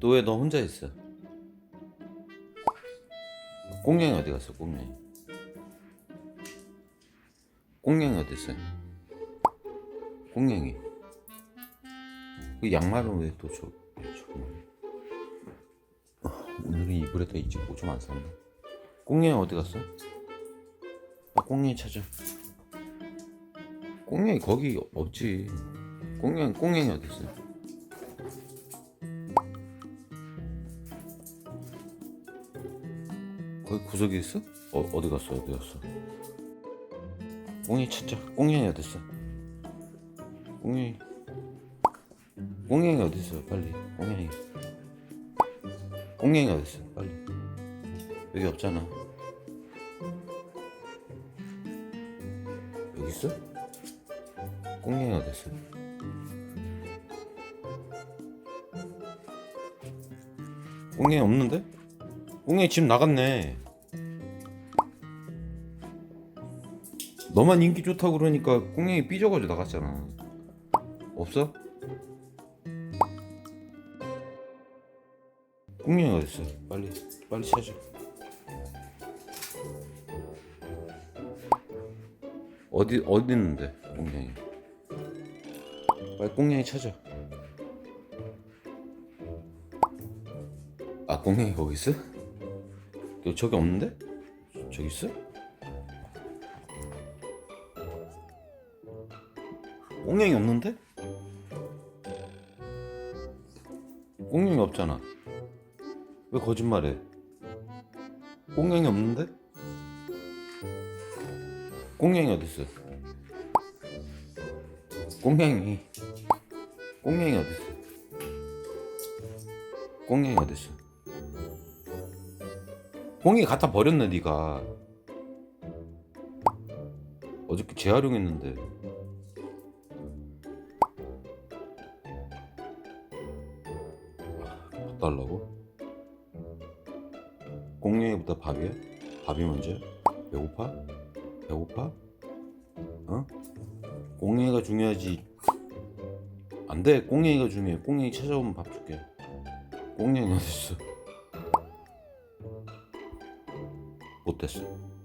너 왜 너 혼자 있어? 꽁냥이 어디 갔어? 꽁냥이. 꽁냥이 어디 있어? 꽁냥이. 그 양말은 왜 또 저? 저 오늘은 이불에다 이제 오줌 안 쌌네. 꽁냥이 어디 갔어? 아, 꽁냥이 찾아. 꽁냥이 거기 없지. 꽁냥이 꽁냥이 어디 있어? 거기 구석에 있어? 어 어디 갔어 어디 갔어? 꽁냥이 찾자. 꽁냥이 어디 있어? 꽁냥이 꽁냥이 어디 있어? 빨리 꽁냥이 꽁냥이 어디 있어? 빨리 여기 없잖아. 여기 있어? 꽁냥이 어디 있어? 꽁냥이 없는데? 꽁냥이 집 나갔네. 너만 인기 좋다고 그러니까 꽁냥이 삐져가지고 나갔잖아. 없어? 꽁냥이 어디 있어? 빨리 빨리 찾아. 어디 어디 있는데 꽁냥이? 빨리 꽁냥이 찾아. 아 꽁냥이 거기 있어? 너 저기 없는데? 저기 있어? 꽁냥이 없는데? 꽁냥이 없잖아. 왜 거짓말해? 꽁냥이 없는데? 꽁냥이 어디 있어? 꽁냥이 꽁냥이 어디 있어? 꽁냥이 어디 있어? 꽁이 갖다 버렸네 네가 어저께 재활용했는데 밥 달라고? 꽁냥이보다 밥이야? 밥이 먼저야? 배고파? 배고파? 어? 꽁냥이가 중요하지 안돼 꽁냥이가 중요해 꽁냥이 찾아오면 밥 줄게 꽁냥이 어딨어 ポッドです。